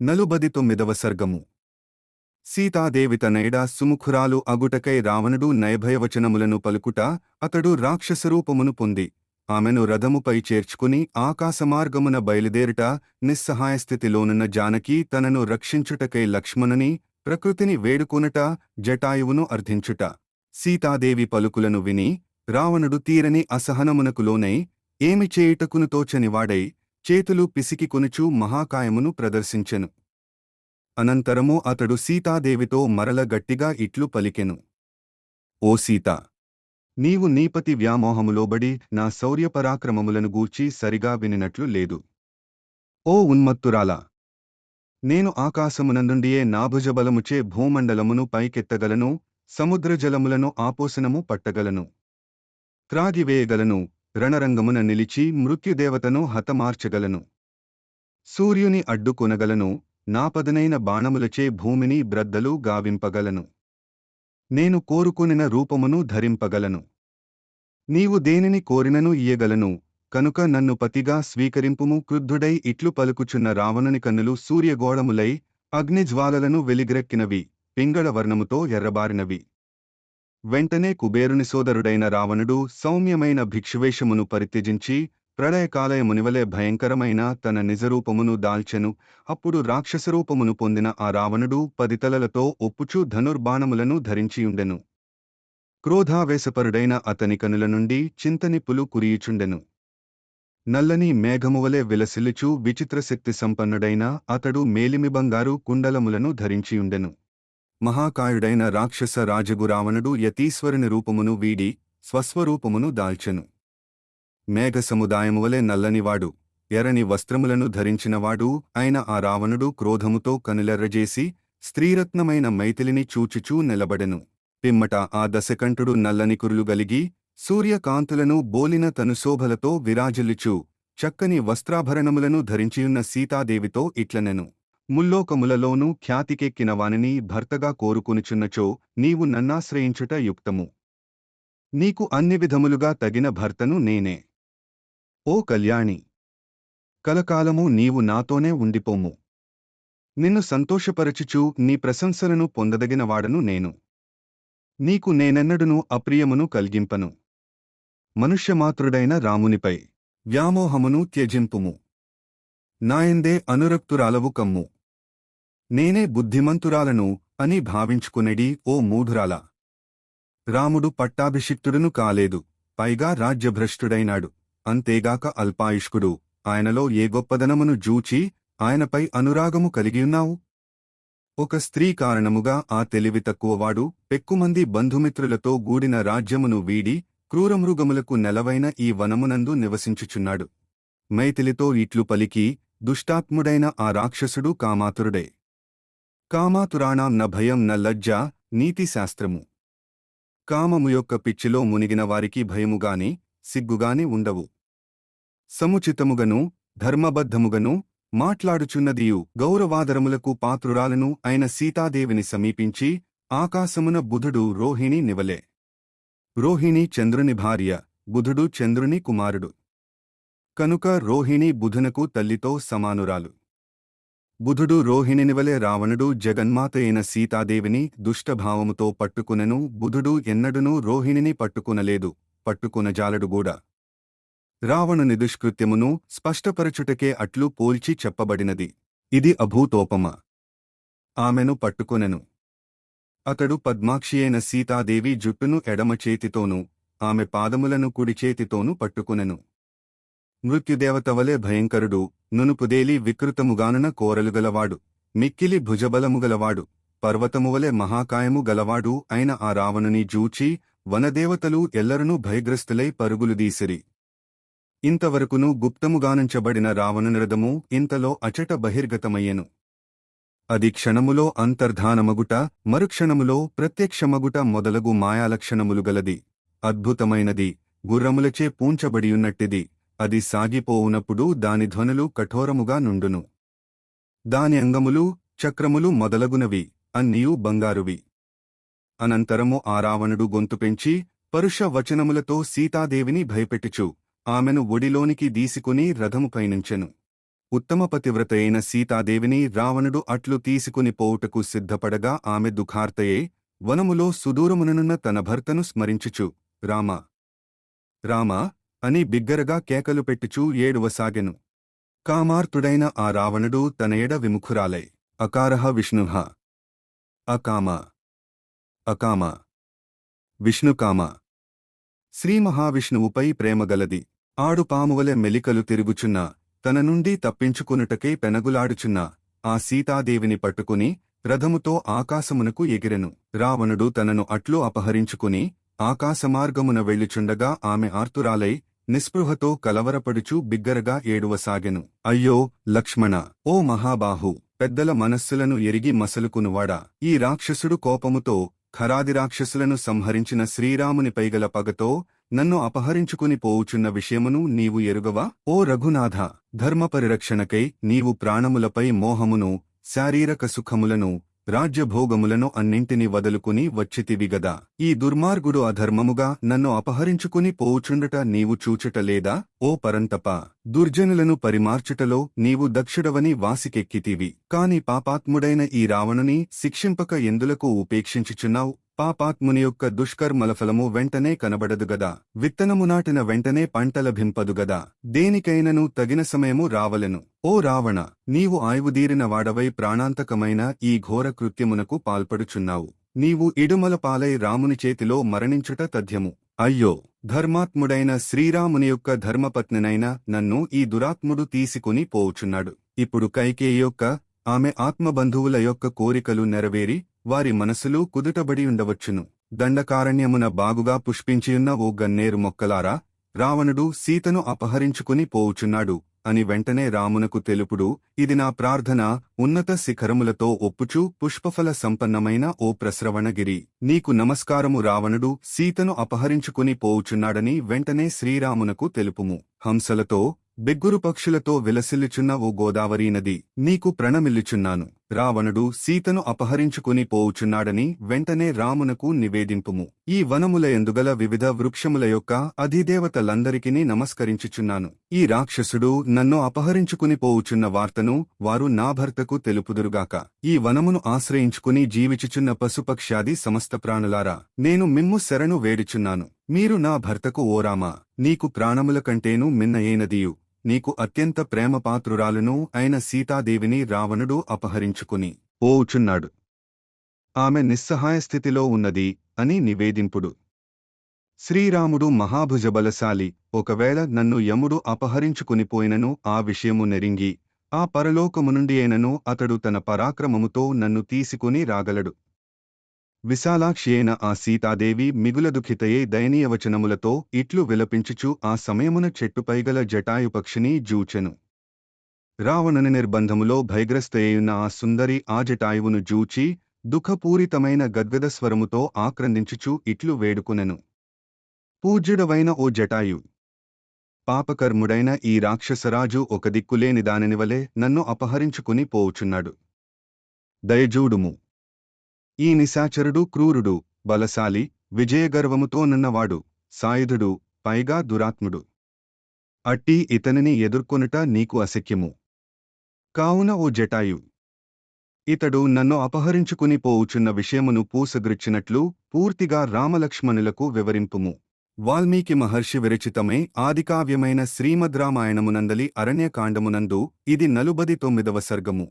నలుబది తొమ్మిదవ సర్గము. సీతాదేవి తనైడ సుముఖురాలు అగుటకై రావణుడు నయభయవచనములను పలుకుట అతడు రాక్షసరూపమును పొంది. ఆమెను రథముపై చేర్చుకుని ఆకాశమార్గమున బయలుదేరుట నిస్సహాయస్థితిలోనున్న జానకి తనను రక్షించుటకై లక్ష్మణుని ప్రకృతిని వేడుకొనుట జటాయువును అర్థించుట సీతాదేవి పలుకులను విని రావణుడు తీరని అసహనమునకు లోనై ఏమి చేయుటకును తోచనివాడై చేతులు పిసికి కొనుచూ మహాకాయమును ప్రదర్శించెను. అనంతరము అతడు సీతాదేవితో మరల గట్టిగా ఇట్లు పలికెను. ఓ సీత! నీవు నీపతి వ్యామోహములోబడి నా శౌర్యపరాక్రమములను గూర్చి సరిగా వినినట్లు లేదు. ఓ ఉన్మత్తురాలా! నేను ఆకాశమునందుండియే నాభుజబలముచే భూమండలమును పైకెత్తగలను సముద్రజలములను ఆపోసనము పట్టగలను క్రాగివేయగలను రణరంగమున నిలిచి మృత్యుదేవతను హతమార్చగలను. సూర్యుని అడ్డుకొనగలను నాపదనైన బాణములచే భూమిని బ్రద్దలు గావింపగలను. నేను కోరుకొనిన రూపమును ధరింపగలను. నీవు దేనిని కోరినను ఇయ్యగలను కనుక నన్ను పతిగా స్వీకరింపుము. క్రుద్ధుడై ఇట్లు పలుకుచున్న రావణుని కన్నులు సూర్యగోళములై అగ్నిజ్వాలలను వెలిగ్రెక్కినవి పింగళ వర్ణముతో ఎర్రబారినవి. వెంటనే కుబేరుని సోదరుడైన రావణుడు సౌమ్యమైన భిక్షువేషమును పరిత్యజించి ప్రళయకాలయమునివలే భయంకరమైన తన నిజరూపమును దాల్చెను. అప్పుడు రాక్షసరూపమును పొందిన ఆ రావణుడు పదితలలతో ఒప్పుచూ ధనుర్బాణములను ధరించియుండెను. క్రోధావేశపరుడైన అతని కనుల నుండి చింతనిప్పులు కురియుచుండెను. నల్లని మేఘమువలే విలసిల్లుచు విచిత్రశక్తి సంపన్నుడైన అతడు మేలిమి బంగారు కుండలములను ధరించియుండెను. మహాకాయుడైన రాక్షస రాజగు రావణుడు యతీశ్వరుని రూపమును వీడి స్వస్వరూపమును దాల్చెను. మేఘ సముదాయమువలే నల్లనివాడు ఎర్రని వస్త్రములను ధరించినవాడు అయిన ఆ రావణుడు క్రోధముతో కనులెర్రజేసి స్త్రీరత్నమైన మైథిలిని చూచుచూ నిలబడెను. పిమ్మట ఆ దశకంఠుడు నల్లని కురులు గలిగి సూర్యకాంతులను బోలిన తనుశోభలతో విరాజిల్లుచూ చక్కని వస్త్రాభరణములను ధరించియున్న సీతాదేవితో ఇట్లనెను. ముల్లోకములలోనూ ఖ్యాతికెక్కిన వానిని భర్తగా కోరుకొనుచున్నచో నీవు నన్నాశ్రయించుట యుక్తము. నీకు అన్ని విధములుగా తగిన భర్తను నేనే. ఓ కళ్యాణి! కలకాలము నీవు నాతోనే ఉండిపోము. నిన్ను సంతోషపరచుచు నీ ప్రశంసలను పొందదగినవాడను నేను. నీకు నేనెన్నడును అప్రియమును కలిగింపను. మనుష్యమాతృడైన రామునిపై వ్యామోహమును త్యజింపుము. నాయందే అనురక్తురాలవు కమ్ము. నేనే బుద్ధిమంతురాలను అని భావించుకునేడి ఓ మూఢురాల. రాముడు పట్టాభిషిక్తుడును కాలేదు పైగా రాజ్యభ్రష్టుడైనాడు. అంతేగాక అల్పాయుష్కుడు ఆయనలో ఏ గొప్పదనమును జూచి ఆయనపై అనురాగము కలిగియున్నావు? ఒక స్త్రీ కారణముగా ఆ తెలివి తక్కువవాడు పెక్కుమంది బంధుమిత్రులతో గూడిన రాజ్యమును వీడి క్రూరమృగములకు నెలవైన ఈ వనమునందు నివసించుచున్నాడు. మైథిలితో ఇట్లు పలికి దుష్టాత్ముడైన ఆ రాక్షసుడు కామాతురుడే. కామాతురాణాం న భయం న లజ్జ నీతిశాస్త్రము కామము యొక్క పిచ్చిలో మునిగిన వారికి భయముగాని సిగ్గుగాని ఉండవు. సముచితముగను ధర్మబద్ధముగను మాట్లాడుచున్నదియు గౌరవాదరములకు పాత్రురాలను అయిన సీతాదేవిని సమీపించి ఆకాశమున బుధుడు రోహిణి నివలే. రోహిణి చంద్రుని భార్య బుధుడు చంద్రుని కుమారుడు. కనుక రోహిణి బుధునకు తల్లితో సమానురాలు. బుధుడు రోహిణినివలే రావణుడు జగన్మాత అయిన సీతాదేవిని దుష్టభావముతో పట్టుకునెను బుధుడు ఎన్నడునూ రోహిణిని పట్టుకునలేదు పట్టుకునజాలడుగూడా రావణుని దుష్కృత్యమును స్పష్టపరచుటకే అట్లు పోల్చి చెప్పబడినది. ఇది అభూతోపమ. ఆమెను పట్టుకొనెను. అతడు పద్మాక్షియైన సీతాదేవి జుట్టును ఎడమ చేతితోనూ ఆమె పాదములను కుడి చేతితోనూ పట్టుకునెను. మృత్యుదేవతవలే భయంకరుడు నునుపుదేలి వికృతముగానున కోరలుగలవాడు మిక్కిలి భుజబలముగలవాడు పర్వతమువలే మహాకాయము గలవాడు అయిన ఆ రావణుని జూచి వనదేవతలు ఎల్లరనూ భయగ్రస్తులై పరుగులుదీసిరి ఇంతవరకును గుప్తముగానుంచబడిన రావణునిరథము ఇంతలో అచట బహిర్గతమయ్యెను. అది క్షణములో అంతర్ధానమగుట మరుక్షణములో ప్రత్యక్షమగుట మొదలగు మాయాలక్షణములు గలది. అద్భుతమైనది గుర్రములచే పూంచబడియున్నట్టిది. అది సాగిపోవునప్పుడు దాని ధ్వనులు కఠోరముగా నుండును. దాని అంగములు చక్రములు మొదలగునవి అన్నియూ బంగారువి. అనంతరము ఆ రావణుడు గొంతు పెంచి పరుష వచనములతో సీతాదేవిని భయపెట్టుచు ఆమెను ఒడిలోనికి దీసుకుని రథముపైనుంచెను ఉత్తమ పతివ్రత అయిన సీతాదేవిని రావణుడు అట్లు తీసుకుని పోవుటకు సిద్ధపడగా ఆమె దుఃఖార్తయే వనములో సుదూరముననున్న తన భర్తను స్మరించుచు రామ రామా అని బిగ్గరగా కేకలు పెట్టుచూ ఏడువసాగెను. కామార్తుడైన ఆ రావణుడు తన ఎడ విముఖురాలై అకారహ విష్ణుహ అకామ. అకామ. విష్ణుకామ. శ్రీ మహావిష్ణువుపై ప్రేమగలది. ఆడు పామువలె మెలికలు తిరుగుచున్న తన నుండి తప్పించుకునుటకై పెనగులాడుచున్న ఆ సీతాదేవిని పట్టుకుని రథముతో ఆకాశమునకు ఎగిరెను. రావణుడు తనను అట్లు అపహరించుకుని ఆకాశమార్గమున వెళ్ళుచుండగా ఆమె ఆర్తురాలై నిస్పృహతో కలవరపడుచూ బిగ్గరగా ఏడువసాగెను. అయ్యో లక్ష్మణ! ఓ మహాబాహు! పెద్దల మనస్సులను ఎరిగి మసలుకునువాడా? ఈ రాక్షసుడు కోపముతో ఖరాది రాక్షసులను సంహరించిన శ్రీరామునిపైగల పగతో నన్ను అపహరించుకుని పోవుచున్న విషయమును నీవు ఎరుగవా? ఓ రఘునాథ! ధర్మపరిరక్షణకై నీవు ప్రాణములపై మోహమును శారీరక సుఖములను రాజ్యభోగములను అన్నింటినీ వదులుకుని వచ్చితివిగదా ఈ దుర్మార్గుడు అధర్మముగా నన్ను అపహరించుకుని పోవుచుండట నీవు చూచుట లేదా? ఓ పరంతప! దుర్జనులను పరిమార్చుటలో నీవు దక్షుడవని వాసికెక్కితివి. కాని పాపాత్ముడైన ఈ రావణుని శిక్షింపక ఎందులకు ఉపేక్షించుచున్నావు? పాపాత్ముని యొక్క దుష్కర్మల ఫలము వెంటనే కనబడదుగదా విత్తనము నాటిన వెంటనే పంట లభింపదుగదా దేనికైనను తగిన సమయము రావలెను. ఓ రావణ నీవు ఆయువుదీరిన వాడవై ప్రాణాంతకమైన ఈ ఘోర కృత్యమునకు పాల్పడుచున్నావు. నీవు ఇడుమల పాలై రాముని చేతిలో మరణించుట తథ్యము. అయ్యో ధర్మాత్ముడైన శ్రీరాముని యొక్క ధర్మపత్నినైన నన్ను ఈ దురాత్ముడు తీసుకుని పోవుచున్నాడు. ఇప్పుడు కైకేయి యొక్క ఆమె ఆత్మబంధువుల యొక్క కోరికలు నెరవేరి వారి మనసులు కుదుటబడి ఉండవచ్చును. దండకారణ్యమున బాగుగా పుష్పించియున్న ఓ గన్నేరు మొక్కలారా రావణుడు సీతను అపహరించుకుని పోవుచున్నాడు అని వెంటనే రామునకు తెలుపుడు ఇది నా ప్రార్థన ఉన్నత శిఖరములతో ఒప్పుచూ పుష్పఫల సంపన్నమైన ఓ ప్రస్రవణగిరి. నీకు నమస్కారము రావణుడు సీతను అపహరించుకుని పోవుచున్నాడని వెంటనే శ్రీరామునకు తెలుపుము. హంసలతో బిగ్గురు పక్షులతో విలసిల్లుచున్న ఓ గోదావరీ నది నీకు ప్రణమిల్లుచున్నాను. రావణుడు సీతను అపహరించుకుని పోవుచున్నాడని వెంటనే రామునకు నివేదింపుము. ఈ వనముల ఎందుగల వివిధ వృక్షముల యొక్క అధిదేవతలందరికీ నమస్కరించుచున్నాను. ఈ రాక్షసుడు నన్ను అపహరించుకుని పోవుచున్న వార్తను వారు నా భర్తకు తెలుపుదురుగాక. ఈ వనమును ఆశ్రయించుకుని జీవిచుచున్న పశుపక్ష్యాది సమస్త ప్రాణులారా నేను మిమ్ము శరణు వేడుచున్నాను. మీరు నా భర్తకు ఓరామా నీకు ప్రాణముల కంటేనూ మిన్నయేనదియు నీకు అత్యంత ప్రేమపాత్రురాలును అయిన సీతాదేవిని రావణుడు అపహరించుకుని పోవుచున్నాడు. ఆమె నిస్సహాయ స్థితిలో ఉన్నది అని నివేదింపుడు. శ్రీరాముడు మహాభుజబలశాలి ఒకవేళ నన్ను యముడు అపహరించుకునిపోయినను ఆ విషయము నెరింగి ఆ పరలోకము నుండి అయినను అతడు తన పరాక్రమముతో నన్ను తీసుకుని రాగలడు. విశాలాక్షియేన ఆ సీతాదేవి మిగుల దుఃఖితయే దయనీయవచనములతో ఇట్లు విలపించుచు ఆ సమయమున చెట్టుపైగల జటాయుపక్షిని జూచెను. రావణుని నిర్బంధములో భయగ్రస్తయ్యున్న ఆ సుందరి ఆ జటాయువును జూచి దుఃఖపూరితమైన గద్గదస్వరముతో ఆక్రందించుచు ఇట్లు వేడుకునెను. పూజ్యుడవైన ఓ జటాయు పాపకర్ముడైన ఈ రాక్షసరాజు ఒక దిక్కులేని దానినివలే నన్ను అపహరించుకుని పోవుచున్నాడు. దయజూడుము ఈ నిశాచరుడు క్రూరుడు బలశాలి విజయగర్వముతో నున్నవాడు సాయుధుడు పైగా దురాత్ముడు. అట్టి ఇతనిని ఎదుర్కొనుట నీకు అశక్యము. కావున ఓ జటాయు! ఇతడు నన్ను అపహరించుకుని పోవుచున్న విషయమును పూసగృచ్చినట్లు పూర్తిగా రామలక్ష్మణులకు వివరింపుము. వాల్మీకి మహర్షి విరచితమే ఆదికావ్యమైన శ్రీమద్రామాయణమునందలి అరణ్యకాండమునందు ఇది నలుబది తొమ్మిదవ సర్గము.